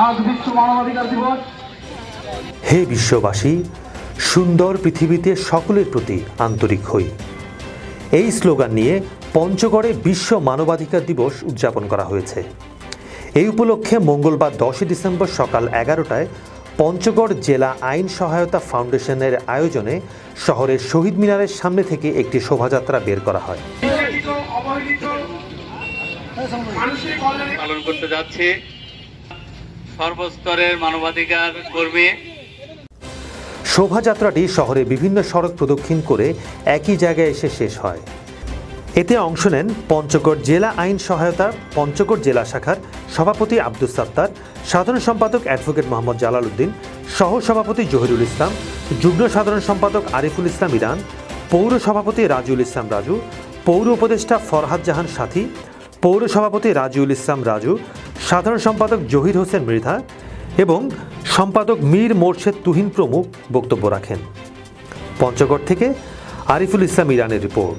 আজ বিশ্ব মানবাধিকার দিবস। হে বিশ্ববাসী সুন্দর পৃথিবীতে সকলের প্রতি আন্তরিক হই। এই স্লোগান নিয়ে পঞ্চগড়ে বিশ্ব মানবাধিকার দিবস উদযাপন করা হয়েছে। এই উপলক্ষে মঙ্গলবার দশই ডিসেম্বর সকাল এগারোটায় পঞ্চগড় জেলা আইন সহায়তা ফাউন্ডেশনের আয়োজনে শহরের শহীদ মিনারের সামনে থেকে একটি শোভাযাত্রা বের করা হয়। পালন করতে যাচ্ছি। সর্বস্তরের মানবাধিকার কর্মী। শোভাযাত্রাটি শহরে বিভিন্ন সড়ক প্রদক্ষিণ করে একই জায়গায় এসে শেষ হয়। এতে অংশ নেন পঞ্চগড় জেলা আইন সহায়তা, পঞ্চগড় জেলা শাখার সভাপতি আব্দুল সাত্তার, সাধারণ সম্পাদক অ্যাডভোকেট মোহাম্মদ জালাল উদ্দিন সহ সভাপতি জহিরুল ইসলাম, যুগ্ম সাধারণ সম্পাদক আরিফুল ইসলাম ইরান, পৌর সভাপতি রাজুল ইসলাম রাজু, পৌর উপদেষ্টা ফরহাদ জাহান সাথী, পৌর সভাপতি রাজিউল ইসলাম রাজু সাধারণ সম্পাদক জহির হোসেন মৃধা এবং সম্পাদক মীর মোর্শেদ তুহিন প্রমুখ বক্তব্য রাখেন। পঞ্চগড় থেকে আরিফুল ইসলাম ইরানের রিপোর্ট।